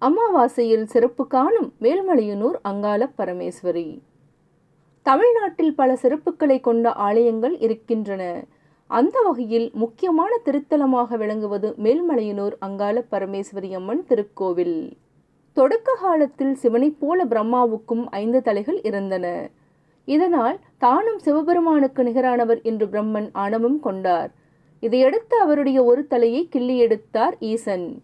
அமாவாசையில் சிறப்பு காணும் மேல்மலையனூர் அங்காள பரமேஸ்வரி. தமிழ்நாட்டில் பல சிறப்புகளை கொண்ட ஆலயங்கள் இருக்கின்றன. அந்த வகையில் முக்கியமான திருத்தலமாக விளங்குவது மேல்மலையனூர் அங்காள பரமேஸ்வரி அம்மன் திருக்கோவில். தொடக்க காலத்தில் சிவனைப் போல பிரம்மாவுக்கும் ஐந்து தலைகள் இருந்தன. இதனால் தானும் சிவபெருமானுக்கு நிகரானவர் என்று பிரம்மன் ஆணவம் கொண்டார். இதையடுத்து அவருடைய ஒரு தலையை கிள்ளி எடுத்தார் ஈசன்.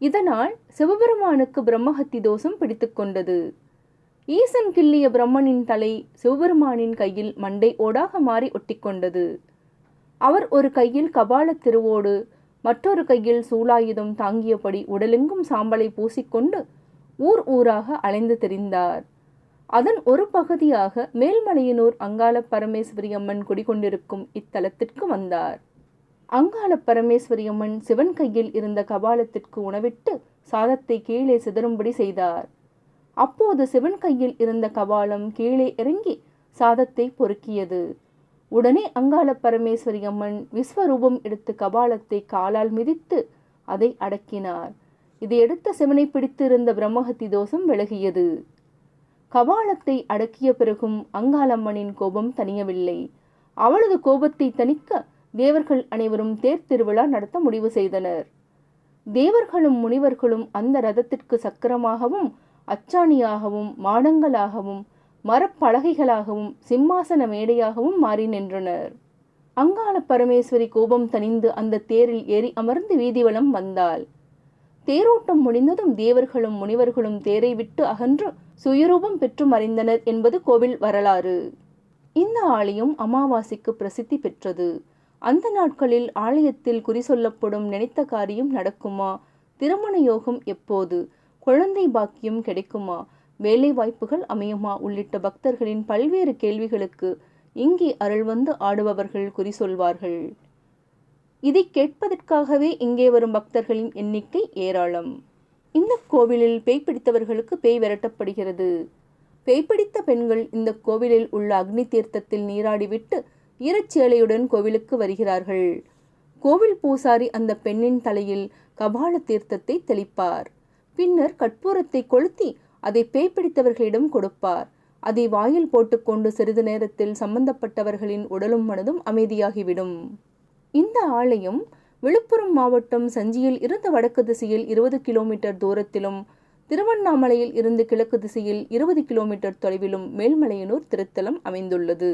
இதனால் சிவபெருமானுக்கு பிரம்மஹத்தி தோஷம் பிடித்துக்கொண்டது ஈசன் கிள்ளிய பிரம்மனின் தலை சிவபெருமானின் கையில் மண்டை ஓடாக மாறி ஒட்டிக்கொண்டது அவர் ஒரு கையில் கபால திருவோடு மற்றொரு கையில் சூலாயுதம் தாங்கியபடி உடலெங்கும் சாம்பலை பூசிக்கொண்டு ஊர் ஊராக அலைந்து தெரிந்தார். அதன் ஒரு பகுதியாக மேல்மலையனூர் அங்காள பரமேஸ்வரி அம்மன் குடிகொண்டிருக்கும் இத்தலத்திற்கு வந்தார். அங்காள பரமேஸ்வரியம்மன் சிவன் கையில் இருந்த கபாலத்திற்கு உணவிட்டு சாதத்தை கீழே சிதறும்படி செய்தார். அப்போது சிவன் கையில் இருந்த கபாலம் கீழே இறங்கி சாதத்தை பொறுக்கியது. உடனே அங்காள பரமேஸ்வரி அம்மன் விஸ்வரூபம் எடுத்து கபாலத்தை காலால் மிதித்து அதை அடக்கினார். இதை எடுத்த சிவனை பிடித்திருந்த பிரம்மஹத்தி தோஷம் விலகியது. கபாலத்தை அடக்கிய பிறகும் அங்காளம்மனின் கோபம் தனியவில்லை அவளது கோபத்தை தணிக்க தேவர்கள் அனைவரும் தேர் திருவிழா நடத்த முடிவு செய்தனர். தேவர்களும் முனிவர்களும் அந்த ரதத்திற்கு சக்கரமாகவும் அச்சாணியாகவும் மாடங்களாகவும் மரப்பலகைகளாகவும் சிம்மாசன மேடையாகவும் மாறி நின்றனர். அங்காள பரமேஸ்வரி கோபம் தணிந்து அந்த தேரில் ஏறி அமர்ந்து வீதிவலம் வந்தாள். தேரோட்டம் முடிந்ததும் தேவர்களும் முனிவர்களும் தேரை விட்டு அகன்று சுயரூபம் பெற்று மறைந்தனர் என்பது கோவில் வரலாறு. இந்த ஆலயம் அமாவாசைக்கு பிரசித்தி பெற்றது. அந்த நாட்களில் ஆலயத்தில் குறி சொல்லப்படும் நினைத்த காரியம் நடக்குமா? திருமண யோகம் எப்போது? குழந்தை பாக்கியம் கிடைக்குமா? வேலை வாய்ப்புகள் அமையுமா? உள்ளிட்ட பக்தர்களின் பல்வேறு கேள்விகளுக்கு இங்கே அருள் வந்து ஆடுபவர்கள் குறி சொல்வார்கள். இதை கேட்பதற்காகவே இங்கே வரும் பக்தர்களின் எண்ணிக்கை ஏராளம். இந்த கோவிலில் பேய் பிடித்தவர்களுக்கு பேய் விரட்டப்படுகிறது. பேய் பிடித்த பெண்கள் இந்த கோவிலில் உள்ள அக்னி தீர்த்தத்தில் நீராடிவிட்டு ஈரச்சேலையுடன் கோவிலுக்கு வருகிறார்கள். கோவில் பூசாரி அந்த பெண்ணின் தலையில் கபால தீர்த்தத்தை தெளிப்பார். பின்னர் கற்பூரத்தை கொளுத்தி அதை பேய் பிடித்தவர்களிடம் கொடுப்பார். அதை வாயில் போட்டுக்கொண்டு சிறிது நேரத்தில் சம்பந்தப்பட்டவர்களின் உடலும் மனதும் அமைதியாகிவிடும். இந்த ஆலயம் விழுப்புரம் மாவட்டம் சஞ்சியில் இருந்து வடக்கு திசையில் இருபது கிலோமீட்டர் தூரத்திலும் திருவண்ணாமலையில் இருந்து கிழக்கு திசையில் இருபது கிலோமீட்டர் தொலைவிலும் மேல்மலையனூர் திருத்தலம் அமைந்துள்ளது.